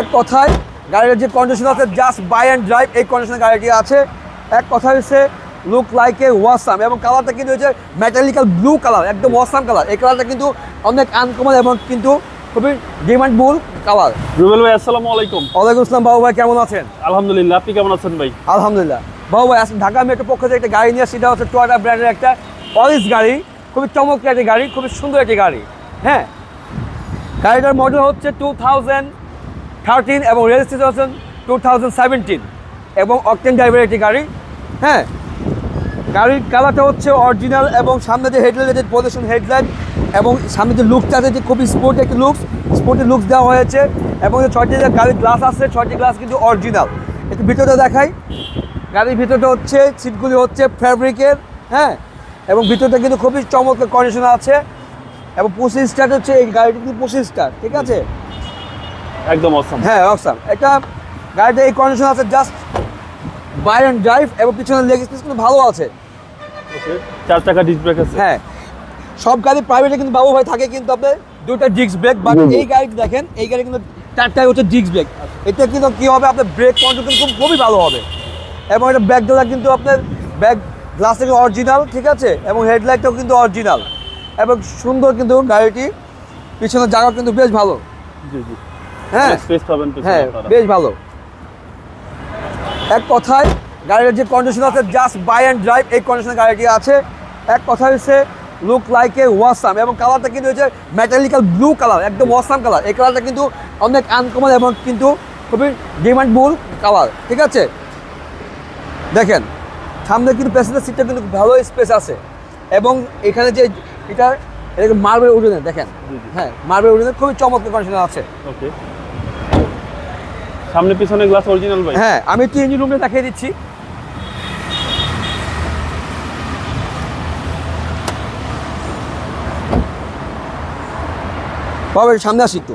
এক কথায় গাড়ির যে কন্ডিশন আছে জাস্ট বাই অ্যান্ড ড্রাইভ এই কন্ডিশনের গাড়িটি আছে। এক কথা হচ্ছে লুক লাইক এ ওয়াসাম এবং কালারটা কিন্তু হচ্ছে মেটালিক্যাল ব্লু কালার একদম ওয়াসাম কালার এই কালারটা কিন্তু অনেক আনকমন এবং কিন্তু খুবই ডিমান্ডবুল কালার রুবেল ভাই আসসালামু আলাইকুম। ওয়ালাইকুম আসসালাম বাবু ভাই কেমন আছেন? আলহামদুলিল্লাহ আপনি কেমন আছেন ভাই? আলহামদুলিল্লাহ। বাবু ভাই আজকে ঢাকা মেট্রো পক্ষ থেকে একটা গাড়ি নিয়ে সেটা হচ্ছে টয়টা ব্র্যান্ডের একটা অরিজ গাড়ি। খুবই চমৎকার একটি গাড়ি খুবই সুন্দর একটি গাড়ি। হ্যাঁ গাড়িটার মডেল হচ্ছে টু থাউজেন্ড থার্টিন এবং রেজিস্ট্রেশন টু থাউজেন্ড এবং অকটেন ড্রাইভের একটি গাড়ি। হ্যাঁ গাড়ির কালারটা হচ্ছে অরিজিনাল এবং সামনে যে হেডলাইট যে প্রদর্শন হেডলাইট এবং সামনে যে লুকটা আছে, যে খুবই স্পোর্ট একটি লুকস স্পোর্টের লুকস দেওয়া হয়েছে এবং যে ছয়টি যে গাড়ির গ্লাস আছে, ছয়টি গ্লাস কিন্তু অরিজিনাল একটু ভিতরে দেখাই। গাড়ির ভিতরটা হচ্ছে সিটগুলি হচ্ছে ফ্যাব্রিকের হ্যাঁ এবং ভিতরটা কিন্তু খুবই চমৎকার কন্ডিশন আছে। এবং পঁচিশ স্টার হচ্ছে, এই গাড়িটি কিন্তু পঁচিশ স্টার ঠিক আছে? একদম অসম হ্যাঁ অকসাম এটা গাড়িটা এই কন্ডিশন আছে জাস্ট বাই অ্যান্ড ড্রাইভ এবং পিছনের লেগ স্পেস কিন্তু ভালো আছে। চার চাকা ডিস ব্রেক আছে। হ্যাঁ সব গাড়ি প্রাইভেটে কিন্তু বাবু ভাই থাকে কিন্তু আপনার দুটো ডিস্ক ব্রেক বাট এই গাড়িটি দেখেন এই গাড়ি কিন্তু চারটায় হচ্ছে ডিস্ক ব্রেক এতে কিন্তু কী হবে আপনার ব্রেক কন্ট্রোল কিন্তু খুবই ভালো হবে। এবং এটা ব্যাক ডোলা কিন্তু আপনার ব্যাক গ্লাস থেকে অরিজিনাল ঠিক আছে? এবং হেডলাইটটাও কিন্তু অরিজিনাল এবং সুন্দর কিন্তু গাড়িটি পিছনের জায়গা কিন্তু বেশ ভালো। জি জি। হ্যাঁ। স্পেস পাবেন হ্যাঁ বেশ ভালো। এক কথায় গাড়ির যে কন্ডিশন আছে জাস্ট বাই অ্যান্ড ড্রাইভ এই কন্ডিশনের গাড়িটি আছে। এক কথা হচ্ছে লুক লাইক এ ওয়াসাম এবং কালারটা কিন্তু হচ্ছে মেটালিক্যাল ব্লু কালার একদম ওয়াসাম কালার এই কালারটা কিন্তু অনেক আনকমন এবং কিন্তু খুবই ডিমান্ডবুল কালার ঠিক আছে? দেখেন সামনে কিন্তু প্যাসেঞ্জার সিটটা কিন্তু ভালো স্পেস আছে। এবং এখানে যে এটা এটা মার্বেল উঠোনে দেখেন। হ্যাঁ মার্বেল উঠোনে খুবই চমৎকার কন্ডিশন আছে। ওকে সামনে পিছনে গ্লাস অরিজিনাল ভাই। হ্যাঁ আমি একটু ইঞ্জিন রুমে দেখিয়ে দিচ্ছি। বাবা সামনে আসি একটু।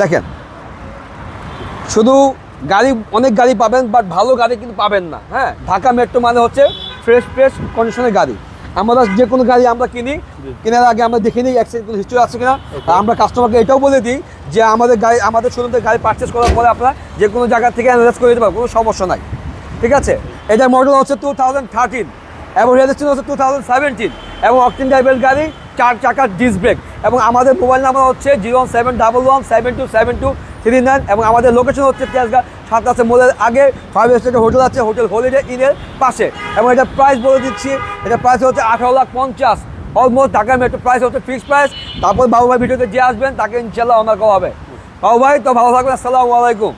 দেখেন শুধু গাড়ি অনেক গাড়ি পাবেন বাট ভালো গাড়ি কিন্তু পাবেন না। হ্যাঁ ঢাকা মেট্রো মানে হচ্ছে ফ্রেশ ফ্রেশ কন্ডিশনের গাড়ি। আমরা যে কোনো গাড়ি আমরা কিনি কেনার আগে আমরা দেখে নিই অ্যাক্সিডেন্ট কোনো হিস্ট্রি আছে কিনা। আমরা কাস্টমারকে এটাও বলে দিই যে আমাদের গাড়ি আমাদের শোরুম থেকে গাড়ি পারচেস করার পরে আপনারা যে কোনো জায়গা থেকে অ্যানালাইজ করে দিতে পারবেন কোনো সমস্যা নাই। ঠিক আছে? এটার মডেল হচ্ছে টু থাউজেন্ড থার্টিন এবং রেজিস্ট্রেশন হচ্ছে টু থাউজেন্ড সেভেন্টিন এবং অকটিন ড্রাইভের গাড়ি চার চাকার ডিস্ক ব্রেক এবং আমাদের মোবাইল নাম্বার হচ্ছে zero seven double one seven two seven two three nine এবং আমাদের লোকেশন হচ্ছে তেজগাঁ সাতাশে মোলের আগে ফাইভ স্টার হোটেল আছে হোটেল হলিডে ইনের পাশে। এবং এটা প্রাইস বলে দিচ্ছি, এটা প্রাইস হচ্ছে আঠারো লাখ পঞ্চাশ। অলমোস্ট ঢাকার মেট্রো প্রাইস হচ্ছে ফিক্সড প্রাইস তারপর বাবু ভাই ভিডিওতে যে আসবেন, তাকে ইনশাল্লাহ অনার করা হবে। বাবু ভাই তো ভালো থাকবেন, আসসালামু আলাইকুম।